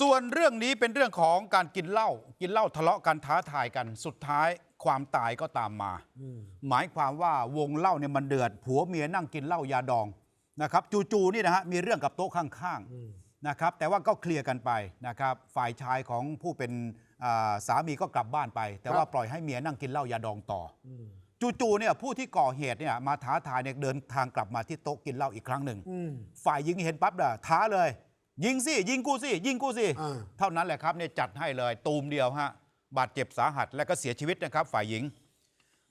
ส่วนเรื่องนี้เป็นเรื่องของการกินเหล้ากินเหล้าทะเลาะกันท้าทายกันสุดท้ายความตายก็ตามมา หมายความว่าวงเหล้าเนี่ยมันเดือด ผัวเมียนั่งกินเหล้ายาดองนะครับจู่ๆนี่นะฮะมีเรื่องกับโต๊ะข้างๆนะครับแต่ว่าก็เคลียร์กันไปนะครับฝ่ายชายของผู้เป็นอ่าสามีก็กลับบ้านไป แต่ว่าปล่อยให้เมียนั่งกินเหล้ายาดองต่ออจู่ๆเนี่ยผู้ที่ก่อเหตุเนี่ยมาท้าทายเนี่ยเดินทางกลับมาที่โต๊ะกินเหล้าอีกครั้งหนึ่งฝ่ายยิงเห็นปั๊บเด้อท้าเลย ยิงสิยิงกูสิยิงกูสิอ่า เท่านั้นแหละครับเนี่ยจัดให้เลยตูมเดียวฮะบาดเจ็บสาหัสและก็เสียชีวิตนะครับฝ่ายหญิง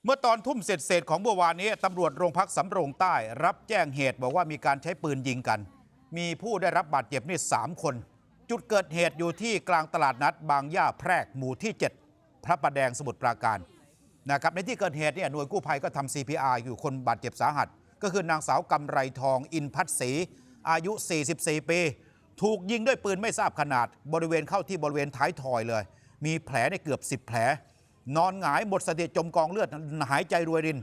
เมื่อตอนทุ่มเสร็จเสร็จๆของเมื่อวานนี้ตำรวจโรงพักสำโรงใต้ รับแจ้งเหตุบอกว่ามีการใช้ปืนยิงกัน มีผู้ได้รับบาดเจ็บนี่สามคน จุดเกิดเหตุอยู่ที่กลางตลาดนัด บางย่าแพรกหมู่ที่ 7 พระประแดงสมุทรปราการนะครับในที่เกิดเหตุเนี่ยหน่วยกู้ภัยก็ทำ CPR อยู่คนบาดเจ็บสาหัส ก็คือนางสาวกำไรทองอินพัฒศรีอายุ 44 ปี ถูกยิงด้วยปืนไม่ทราบขนาด บริเวณเข้าที่บริเวณท้ายทอยเลย มีแผลในเกือบ 10 แผล นอนหงายหมดสติจมกองเลือดหายใจรวยริน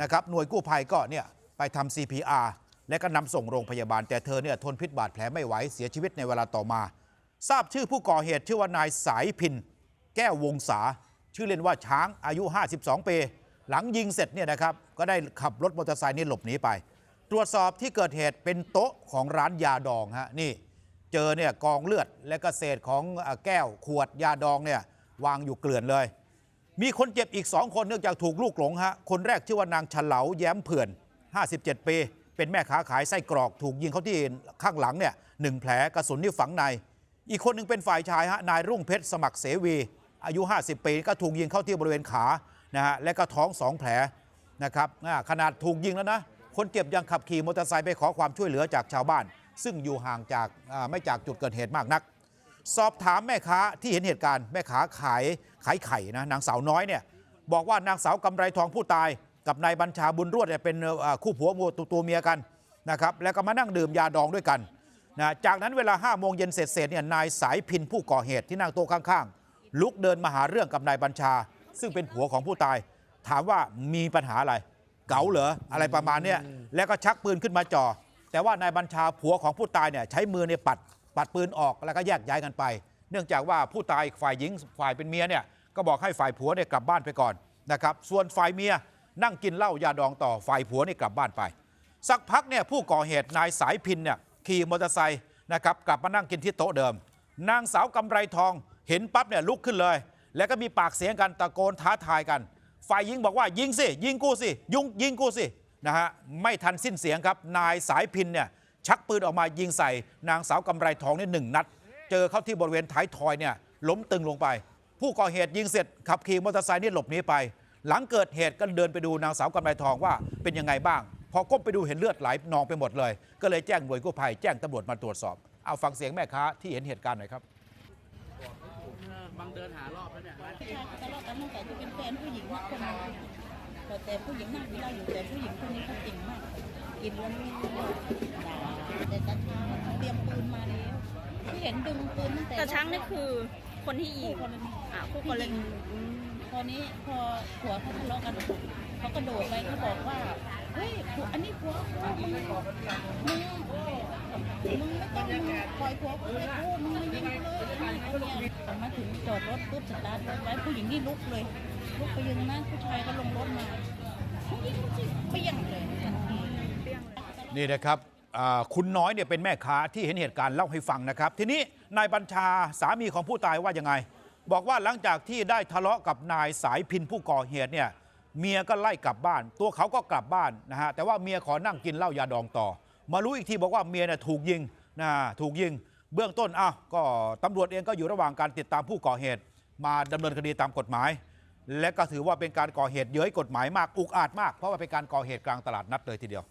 นะครับหน่วยกู้ภัยก็เนี่ยไปทำ CPR และก็นำส่งโรงพยาบาล แต่เธอเนี่ยทนพิษบาดแผลไม่ไหวเสียชีวิตในเวลาต่อมา ทราบชื่อผู้ก่อเหตุชื่อว่านายสายพิน แก้ววงศาชื่อเล่นว่าช้างอายุ 52 ปี หลังยิงเสร็จเนี่ยนะครับก็ได้ขับรถมอเตอร์ไซค์นี่หลบหนีไป ตรวจสอบที่เกิดเหตุเป็นโต๊ะของร้านยาดองฮะนี่ เจอเนี่ยกองเลือดและก็เศษของแก้วขวดยาดองเนี่ยวางอยู่เกลื่อนเลย มีคนเจ็บอีก2คนเนื่องจากถูกลูกหลงฮะคนแรกชื่อว่านางฉลาแย้มเผื่อน 57 ปี เป็นแม่ค้าขายไส้กรอกถูกยิงเข้าที่ข้างหลังเนี่ยหนึ่งแผลกระสุนที่ฝังใน อีกคนหนึ่งเป็นฝ่ายชายฮะนายรุ่งเพชรสมัครเสวี อายุ 50 ปีก็ถูกยิงเข้าที่บริเวณขานะฮะและก็ท้องสองแผลนะครับขนาดถูกยิงแล้วนะคนเจ็บยังขับขี่มอเตอร์ไซค์ไปขอความช่วยเหลือจากชาวบ้าน ซึ่งอยู่ห่างจากไม่จากจุดเกิดเหตุมากนัก สอบถามแม่ค้าที่เห็นเหตุการณ์แม่ค้าขายขายไข่นะนางสาวน้อยเนี่ยบอกว่านางสาวกำไรทองผู้ตายกับนายบัญชาบุญรวดเนี่ยเป็นคู่ผัวตัวตัวเมียกันนะครับแล้วก็มานั่งดื่มยาดองด้วยกันนะจากนั้นเวลา5้าโมงเย็นเสร็จๆเนี่ยนายสายพินผู้ก่อเหตุที่นั่งโต๊ะข้างๆ ลุกเดินมาหาเรื่องกับนายบัญชา ซึ่งเป็นผัวของผู้ตาย ถามว่ามีปัญหาอะไร เก๋าเหรออะไรประมาณเนี้ยแล้วก็ชักปืนขึ้นมาจ่อ แต่ว่านายบัญชาผัวของผู้ตายเนี่ยใช้มือเนี่ยปัดปัดปืนออกแล้วก็แยกย้ายกันไป เนื่องจากว่าผู้ตายฝ่ายหญิงฝ่ายเป็นเมียเนี่ยก็บอกให้ฝ่ายผัวเนี่ยกลับบ้านไปก่อนนะครับส่วนฝ่ายเมียนั่งกินเหล้ายาดองต่อฝ่ายผัวเนี่ยกลับบ้านไป สักพักเนี่ยผู้ก่อเหตุนายสายพินเนี่ยขี่มอเตอร์ไซค์นะครับกลับมานั่งกินที่โต๊ะเดิม นางสาวกำไรทองเห็นปั๊บเนี่ยลุกขึ้นเลย แล้วก็มีปากเสียงกันตะโกนท้าทายกัน ฝ่ายหญิงบอกว่ายิงสิยิงกูสิยุงยิงกูสิ นะฮะไม่ทันสิ้นเสียงครับ นายสายพินเนี่ยชักปืนออกมายิงใส่ นางสาวกำไรทองนี่หนึ่งนัด เจอเข้าที่บริเวณท้ายทอยเนี่ยล้มตึงลงไป ผู้ก่อเหตุยิงเสร็จขับขี่มอเตอร์ไซค์นี่หลบหนีไป หลังเกิดเหตุก็เดินไปดูนางสาวกำไรทองว่าเป็นยังไงบ้าง พอก้มไปดูเห็นเลือดไหลนองไปหมดเลย ก็เลยแจ้งหน่วยกู้ภัยแจ้งตำรวจมาตรวจสอบเอาฟังเสียงแม่ค้าที่เห็นเหตุการณ์หน่อยครับบางเดินหารอบแล้วเนี่ยผู้ชายเขาทะเลาะกันตั้งแต่ที่เป็นแฟนผู้หญิงมากคนนึง แต่แต่ผู้หญิงนั่งกินเหล้าอยู่แต่ผู้หญิงคนนี้เขาเก่งมากกินแล้วไม่ด่าแต่ตาช้างเตรียมปืนมาแล้วที่เห็นดึงปืนตั้งแต่แต่ช้างนี่คือคนที่ยิคู่งกรณีอะคู่กรณีอืมพอนี้พอผัวเขาทะเลาะกันเขากระโดดไปเขาบอกว่าเฮ้ยผัวอันนี้ผัวมึงมึงมึงไม่ต้องมึงปล่อยผัวกูไปกูมึงไม่ยิงกูเลยอะไรเนี่ยมาถึงจอดรถปุ๊บสตาร์ทรถไว้ผู้หญิงนี่ลุกเลย ลุกไปยืนนะผู้ชายก็ลงรถมาเขายิงสิเปรี้ยงเลยทันทีนี่นะครับคุณน้อยเนี่ยเป็นแม่ค้าที่เห็นเหตุการณ์เล่าให้ฟังนะครับ ทีนี้นายบัญชาสามีของผู้ตายว่ายังไง บอกว่าหลังจากที่ได้ทะเลาะกับนายสายพินผู้ก่อเหตุเนี่ยเมียก็ไล่กลับบ้าน ตัวเขาก็กลับบ้านนะฮะแต่ว่าเมียขอนั่งกินเหล้ายาดองต่อ มารู้อีกทีบอกว่าเมียเนี่ยถูกยิงนะถูกยิง เบื้องต้นอ้าวก็ตำรวจเองก็อยู่ระหว่างการติดตามผู้ก่อเหตุ มาดำเนินคดีตามกฎหมาย และก็ถือว่าเป็นการก่อเหตุเย้ยกฎหมายมากอุกอาจมาก เพราะว่าเป็นการก่อเหตุกลางตลาดนัดเลยทีเดียว